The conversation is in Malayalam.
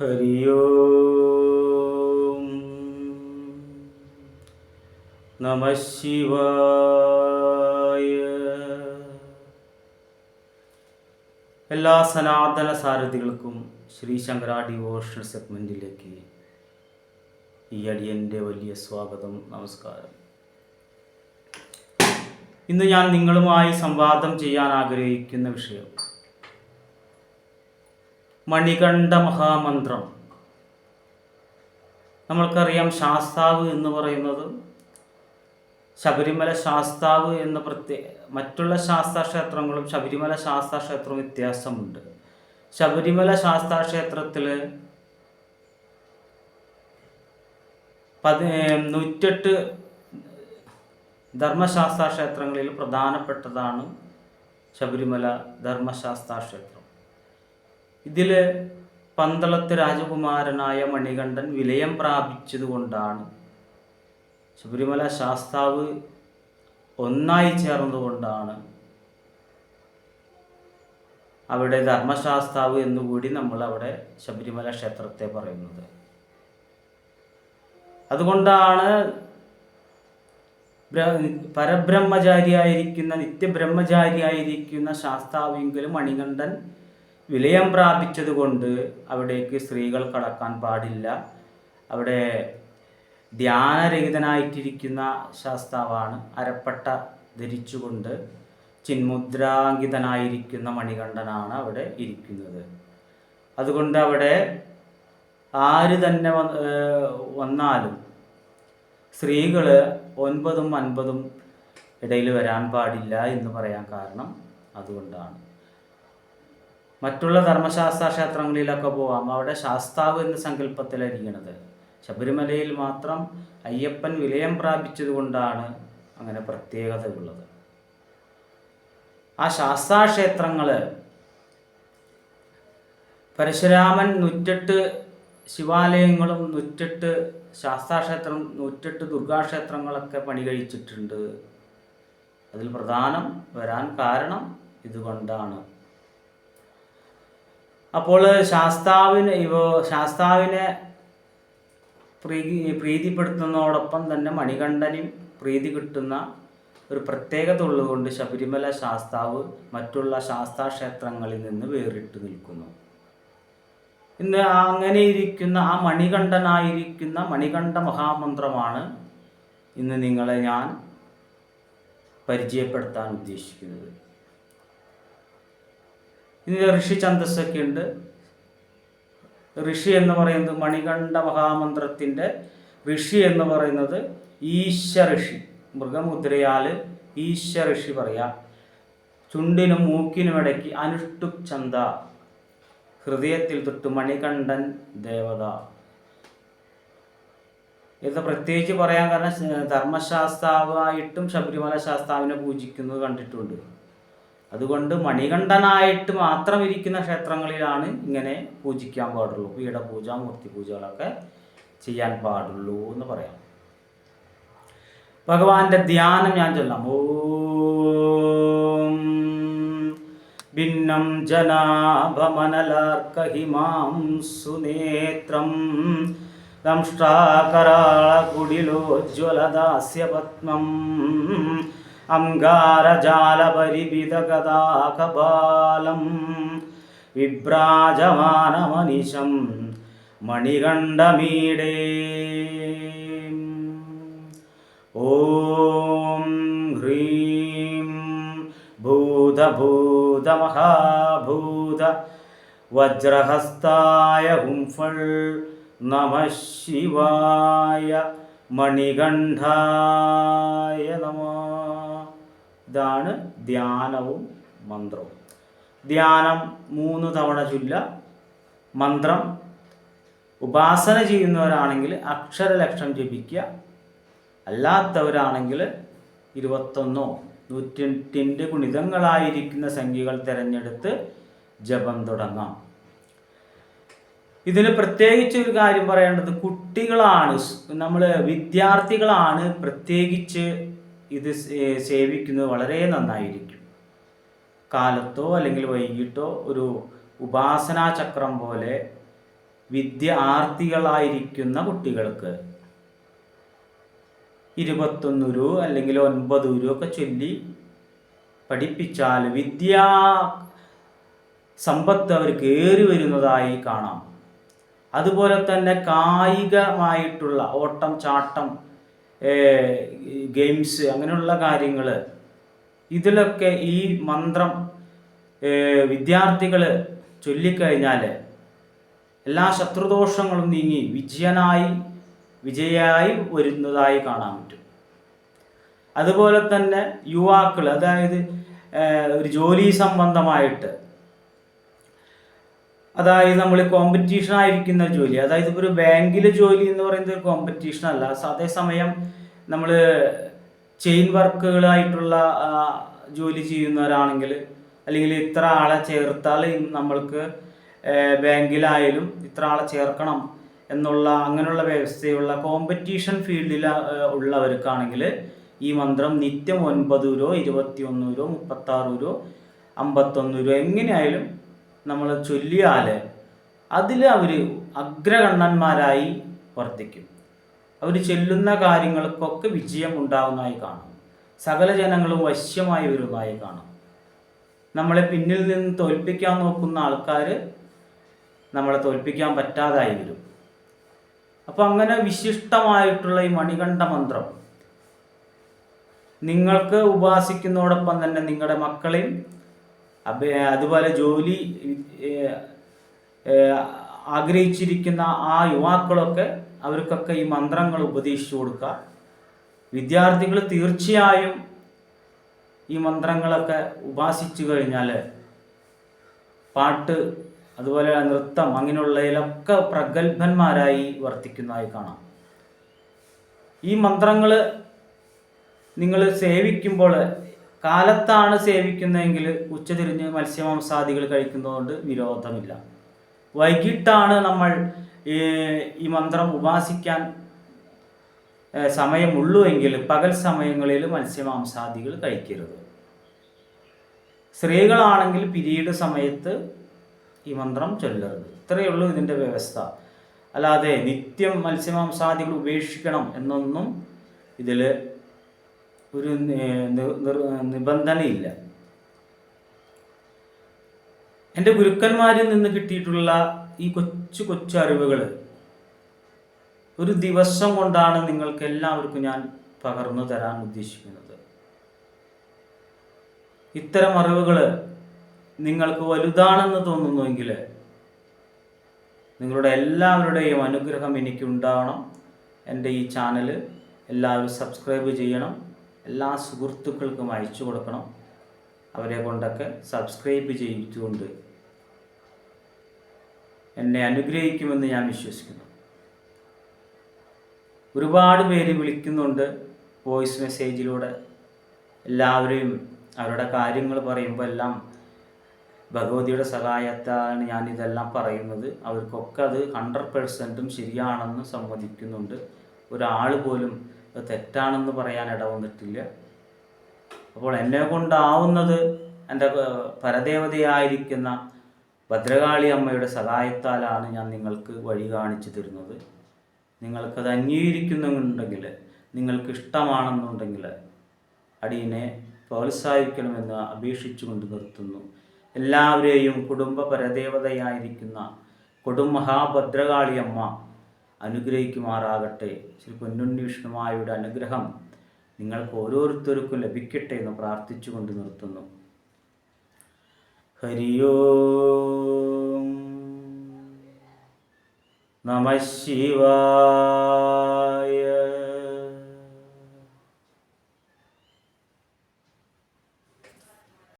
ഹരി നമ ശിവായ എല്ലാ സനാതന സാരഥികൾക്കും ശ്രീ ശങ്കര ഡിവോഷണൽ സെഗ്മെന്റിലേക്ക് ഈ അടിയന്റെ വലിയ സ്വാഗതം നമസ്കാരം. ഇന്ന് ഞാൻ നിങ്ങളുമായി സംവാദം ചെയ്യാൻ ആഗ്രഹിക്കുന്ന വിഷയം മണികണ്ഠ മഹാമന്ത്രം നമ്മൾക്കറിയാം ശാസ്താവ് എന്ന് പറയുന്നത് ശബരിമല ശാസ്താവ് എന്ന പ്രത്യേക മറ്റുള്ള ശാസ്താക്ഷേത്രങ്ങളും ശബരിമല ശാസ്താക്ഷേത്രവും വ്യത്യാസമുണ്ട്. ശബരിമല ശാസ്താക്ഷേത്രത്തിൽ പതി നൂറ്റെട്ട് ധർമ്മശാസ്ത്ര ക്ഷേത്രങ്ങളിൽ പ്രധാനപ്പെട്ടതാണ് ശബരിമല ധർമ്മശാസ്ത്ര ക്ഷേത്രം ഇതിൽ പന്തളത്ത് രാജകുമാരനായ മണികണ്ഠൻ വിലയം പ്രാപിച്ചതുകൊണ്ടാണ്. ശബരിമല ശാസ്താവ് ഒന്നായി ചേർന്നതുകൊണ്ടാണ്. അവിടെ ധർമ്മശാസ്താവ് എന്നുകൂടി നമ്മൾ അവിടെ ശബരിമല ക്ഷേത്രത്തെ പറയുന്നത്. അതുകൊണ്ടാണ് പരബ്രഹ്മചാരിയായിരിക്കുന്ന നിത്യബ്രഹ്മചാരിയായിരിക്കുന്ന ശാസ്താവെങ്കിലും മണികണ്ഠൻ വിലയം പ്രാപിച്ചതുകൊണ്ട് അവിടേക്ക് സ്ത്രീകൾ കടക്കാൻ പാടില്ല. അവിടെ ധ്യാനരഹിതനായിട്ടിരിക്കുന്ന ശാസ്താവാണ് അരപ്പട്ട ധരിച്ചുകൊണ്ട് ചിന്മുദ്രാങ്കിതനായിരിക്കുന്ന മണികണ്ഠനാണ് അവിടെ ഇരിക്കുന്നത്. അതുകൊണ്ട് അവിടെ ആര് തന്നെ വന്നാലും സ്ത്രീകൾ ഒൻപതും അൻപതും ഇടയിൽ വരാൻ പാടില്ല എന്ന് പറയാൻ കാരണം അതുകൊണ്ടാണ്. മറ്റുള്ള ധർമ്മശാസ്ത്ര ക്ഷേത്രങ്ങളിലൊക്കെ പോവാം. അവിടെ ശാസ്താവ് എന്ന സങ്കല്പത്തിലായിരിക്കണത്. ശബരിമലയിൽ മാത്രം അയ്യപ്പൻ വിലയം പ്രാപിച്ചതുകൊണ്ടാണ് അങ്ങനെ പ്രത്യേകത ഉള്ളത് ആ ശാസ്താക്ഷേത്രങ്ങൾ പരശുരാമൻ നൂറ്റെട്ട് ശിവാലയങ്ങളും നൂറ്റെട്ട് ശാസ്താക്ഷേത്രം നൂറ്റെട്ട് ദുർഗാക്ഷേത്രങ്ങളൊക്കെ പണി കഴിച്ചിട്ടുണ്ട് അതിൽ പ്രധാനം വരാൻ കാരണം ഇതുകൊണ്ടാണ്. അപ്പോൾ ശാസ്താവിന് ഇവ ശാസ്താവിനെ പ്രീതി പ്രീതിപ്പെടുത്തുന്നതോടൊപ്പം തന്നെ മണികണ്ഠനും പ്രീതി കിട്ടുന്ന ഒരു പ്രത്യേകത ഉള്ളതുകൊണ്ട് ശബരിമല ശാസ്താവ് മറ്റുള്ള ശാസ്താ ക്ഷേത്രങ്ങളിൽ നിന്ന് വേറിട്ട് നിൽക്കുന്നു. ഇന്ന് അങ്ങനെ ഇരിക്കുന്ന ആ മണികണ്ഠനായിരിക്കുന്ന മണികണ്ഠ മഹാമന്ത്രമാണ് ഇന്ന് നിങ്ങളെ ഞാൻ പരിചയപ്പെടുത്താൻ ഉദ്ദേശിക്കുന്നത്. ഇന്ന് ഋഷി ഛന്തസ്സൊക്കെ ഉണ്ട്. ഋഷി എന്ന് പറയുന്നത് മണികണ്ഠ മഹാമന്ത്രത്തിന്റെ ഋഷി എന്ന് പറയുന്നത് ഈശ ഋഷി മൃഗമുദ്രയാൽ ഈശ ഋഷി പറയാം. ചുണ്ടിനും മൂക്കിനും ഇടയ്ക്ക് അനുഷ്ടുപ് ചന്ത ഹൃദയത്തിൽ തൊട്ട് മണികണ്ഠൻ ദേവത. ഇത് പ്രത്യേകിച്ച് പറയാൻ കാരണം ധർമ്മശാസ്താവായിട്ടും ശബരിമല ശാസ്താവിനെ പൂജിക്കുന്നത് കണ്ടിട്ടുണ്ട്. അതുകൊണ്ട് മണികണ്ഠനായിട്ട് മാത്രം ഇരിക്കുന്ന ക്ഷേത്രങ്ങളിലാണ് ഇങ്ങനെ പൂജിക്കാൻ പാടുള്ളൂ. പീഠപൂജ മൂർത്തി പൂജകളൊക്കെ ചെയ്യാൻ പാടുള്ളൂ എന്ന് പറയാം. ഭഗവാന്റെ ധ്യാനം ഞാൻ ചൊല്ലാം. ഓം ഭിന്നം ജനാഭമനലാർക്കഹിമാം സുനേത്രം ദംഷ്ട്രാകരാളകുടിലോജ്വലദാസ്യപത്മം അംഗാരജാലപരിവിതകഥാകപാലം വിഭ്രാജമാനമനിശം മണികണ്ഠമീടേ. ഓം ഹ്രീം ഭൂതഭൂതമഹാഭൂത വജ്രഹസ്തായ ഹുംഫൾ നമ ശിവായ മണികണ്ഠായ നമ. ഇതാണ് ധ്യാനവും മന്ത്രവും. ധ്യാനം മൂന്ന് തവണ ചൊല്ല മന്ത്രം ഉപാസന ചെയ്യുന്നവരാണെങ്കിൽ അക്ഷരലക്ഷം ജപിക്കുക. അല്ലാത്തവരാണെങ്കിൽ ഇരുപത്തൊന്നോ നൂറ്റെട്ടിന്റെ ഗുണിതങ്ങളായിരിക്കുന്ന സംഖ്യകൾ തിരഞ്ഞെടുത്ത് ജപം തുടങ്ങാം. ഇതിൽ പ്രത്യേകിച്ച് ഒരു കാര്യം പറയേണ്ടത് കുട്ടികളാണ്. നമ്മൾ വിദ്യാർത്ഥികളാണ് പ്രത്യേകിച്ച് ഇത് സേവിക്കുന്നത് വളരെ നന്നായിരിക്കും. കാലത്തോ അല്ലെങ്കിൽ വൈകിട്ടോ ഒരു ഉപാസനാ ചക്രം പോലെ വിദ്യ ആർത്തികളായിരിക്കുന്ന കുട്ടികൾക്ക് ഇരുപത്തൊന്ന് രൂപ അല്ലെങ്കിൽ ഒൻപത് രൂപ ഒക്കെ ചൊല്ലി പഠിപ്പിച്ചാൽ വിദ്യാ സമ്പത്ത് അവർ കയറി വരുന്നതായി കാണാം. അതുപോലെ തന്നെ കായികമായിട്ടുള്ള ഓട്ടം ചാട്ടം ഗെയിംസ് അങ്ങനെയുള്ള കാര്യങ്ങൾ ഇതിലൊക്കെ ഈ മന്ത്രം വിദ്യാർത്ഥികൾ ചൊല്ലിക്കഴിഞ്ഞാൽ എല്ലാ ശത്രുദോഷങ്ങളും നീങ്ങി വിജയനായി വിജയായി വരുന്നതായി കാണാൻ പറ്റും. അതുപോലെ തന്നെ യുവാക്കൾ അതായത് ഒരു ജോലി സംബന്ധമായിട്ട് അതായത് നമ്മൾ കോമ്പറ്റീഷൻ ആയിരിക്കുന്ന ജോലി. അതായത് ഇപ്പോൾ ഒരു ബാങ്കിലെ ജോലി എന്ന് പറയുന്നത് ഒരു കോമ്പറ്റീഷൻ അല്ല. അതേസമയം നമ്മൾ ചെയിൻ വർക്കുകളായിട്ടുള്ള ജോലി ചെയ്യുന്നവരാണെങ്കിൽ അല്ലെങ്കിൽ ഇത്ര ആളെ ചേർത്താൽ നമ്മൾക്ക് ബാങ്കിലായാലും ഇത്ര ആളെ ചേർക്കണം എന്നുള്ള അങ്ങനെയുള്ള വ്യവസ്ഥയുള്ള കോമ്പറ്റീഷൻ ഫീൽഡിൽ ഉള്ളവർക്കാണെങ്കിൽ ഈ മന്ത്രം നിത്യം ഒൻപത് രൂപ ഇരുപത്തി ഒന്ന് രൂപ മുപ്പത്താറ് രൂപ അമ്പത്തൊന്ന് രൂപ എങ്ങനെയായാലും നമ്മൾ ചൊല്ലിയാൽ അതിൽ അവർ അഗ്രഗണ്ണന്മാരായി വർദ്ധിക്കും അവർ ചെല്ലുന്ന കാര്യങ്ങൾക്കൊക്കെ വിജയം ഉണ്ടാകുന്നതായി കാണും. സകല ജനങ്ങളും വശ്യമായി വരുന്നതായി കാണും. നമ്മളെ പിന്നിൽ നിന്ന് തോൽപ്പിക്കാൻ നോക്കുന്ന ആൾക്കാർ നമ്മളെ തോൽപ്പിക്കാൻ പറ്റാതായി വരും. അപ്പോൾ അങ്ങനെ വിശിഷ്ടമായിട്ടുള്ള ഈ മണികണ്ഠ മന്ത്രം നിങ്ങൾക്ക് ഉപാസിക്കുന്നതോടൊപ്പം തന്നെ നിങ്ങളുടെ മക്കളെയും അതുപോലെ ജോലി ആഗ്രഹിച്ചിരിക്കുന്ന ആ യുവാക്കളൊക്കെ അവർക്കൊക്കെ ഈ മന്ത്രങ്ങൾ ഉപദേശിച്ചു കൊടുക്കുക. വിദ്യാർത്ഥികൾ തീർച്ചയായും ഈ മന്ത്രങ്ങളൊക്കെ ഉപാസിച്ചു കഴിഞ്ഞാൽ പാട്ട് അതുപോലെ നൃത്തം അങ്ങനെയുള്ളതിലൊക്കെ പ്രഗത്ഭന്മാരായി വർത്തിക്കുന്നതായി കാണാം. ഈ മന്ത്രങ്ങൾ നിങ്ങൾ സേവിക്കുമ്പോൾ കാലത്താണ് സേവിക്കുന്നതെങ്കിൽ ഉച്ചതിരിഞ്ഞ് മത്സ്യമാംസാദികൾ കഴിക്കുന്നതുകൊണ്ട് വിരോധമില്ല. വൈകിട്ടാണ് നമ്മൾ ഈ മന്ത്രം ഉപാസിക്കാൻ സമയമുള്ളൂ എങ്കിൽ പകൽ സമയങ്ങളിൽ മത്സ്യമാംസാദികൾ കഴിക്കരുത്. സ്ത്രീകളാണെങ്കിൽ പിരീഡ് സമയത്ത് ഈ മന്ത്രം ചൊല്ലരുത്. ഇത്രയേ ഉള്ളൂ ഇതിന്റെ വ്യവസ്ഥ. അല്ലാതെ നിത്യം മത്സ്യമാംസാദികൾ ഉപേക്ഷിക്കണം എന്നൊന്നും ഇതിൽ ഒരു നിബന്ധനയില്ല. എന്റെ ഗുരുക്കന്മാരിൽ നിന്ന് കിട്ടിയിട്ടുള്ള ഈ കൊച്ചു കൊച്ചു അറിവുകൾ ഒരു ദിവസം കൊണ്ടാണ് നിങ്ങൾക്ക് എല്ലാവർക്കും ഞാൻ പകർന്നു തരാൻ ഉദ്ദേശിക്കുന്നത്. ഇത്തരം അറിവുകൾ നിങ്ങൾക്ക് വലുതാണെന്ന് തോന്നുന്നുവെങ്കിൽ നിങ്ങളുടെ എല്ലാവരുടെയും അനുഗ്രഹം എനിക്കുണ്ടാവണം. എന്റെ ഈ ചാനൽ എല്ലാവരും സബ്സ്ക്രൈബ് ചെയ്യണം. എല്ലാ സുഹൃത്തുക്കൾക്കും അയച്ചു കൊടുക്കണം. അവരെ കൊണ്ടൊക്കെ സബ്സ്ക്രൈബ് ചെയ്തുകൊണ്ട് എന്നെ അനുഗ്രഹിക്കുമെന്ന് ഞാൻ വിശ്വസിക്കുന്നു. ഒരുപാട് പേര് വിളിക്കുന്നുണ്ട് വോയിസ് മെസ്സേജിലൂടെ എല്ലാവരെയും അവരുടെ കാര്യങ്ങൾ പറയുമ്പോൾ എല്ലാം ഭഗവതിയുടെ സഹായത്താണ് ഞാൻ ഇതെല്ലാം പറയുന്നത്. അവർക്കൊക്കെ അത് ഹൺഡ്രഡ് പെർസെന്റും ശരിയാണെന്ന് സമ്മതിക്കുന്നുണ്ട്. ഒരാൾ പോലും തെറ്റാണെന്ന് പറയാൻ ഇടവന്നിട്ടില്ല അപ്പോൾ എന്നെ കൊണ്ടാവുന്നത് എന്റെ പരദേവതയായിരിക്കുന്ന ഭദ്രകാളി അമ്മയുടെ സഹായത്താലാണ് ഞാൻ നിങ്ങൾക്ക് വഴി കാണിച്ചു തരുന്നത്. നിങ്ങൾക്കത് അംഗീകരിക്കുന്നുണ്ടെങ്കിൽ നിങ്ങൾക്ക് ഇഷ്ടമാണെന്നുണ്ടെങ്കിൽ അടിയനെ പ്രോത്സാഹിക്കണമെന്ന് അപേക്ഷിച്ചുകൊണ്ട് നിർത്തുന്നു. എല്ലാവരെയും കുടുംബ പരദേവതയായിരിക്കുന്ന കൊടും മഹാഭദ്രകാളിയമ്മ അനുഗ്രഹിക്കുമാറാകട്ടെ. ശ്രീ പൊന്നുണ്ണി വിഷ്ണുമായുടെ അനുഗ്രഹം നിങ്ങൾക്ക് ഓരോരുത്തർക്കും ലഭിക്കട്ടെ എന്ന് പ്രാർത്ഥിച്ചുകൊണ്ട് നിർത്തുന്നു. ഹരിയോ നമ ശിവായ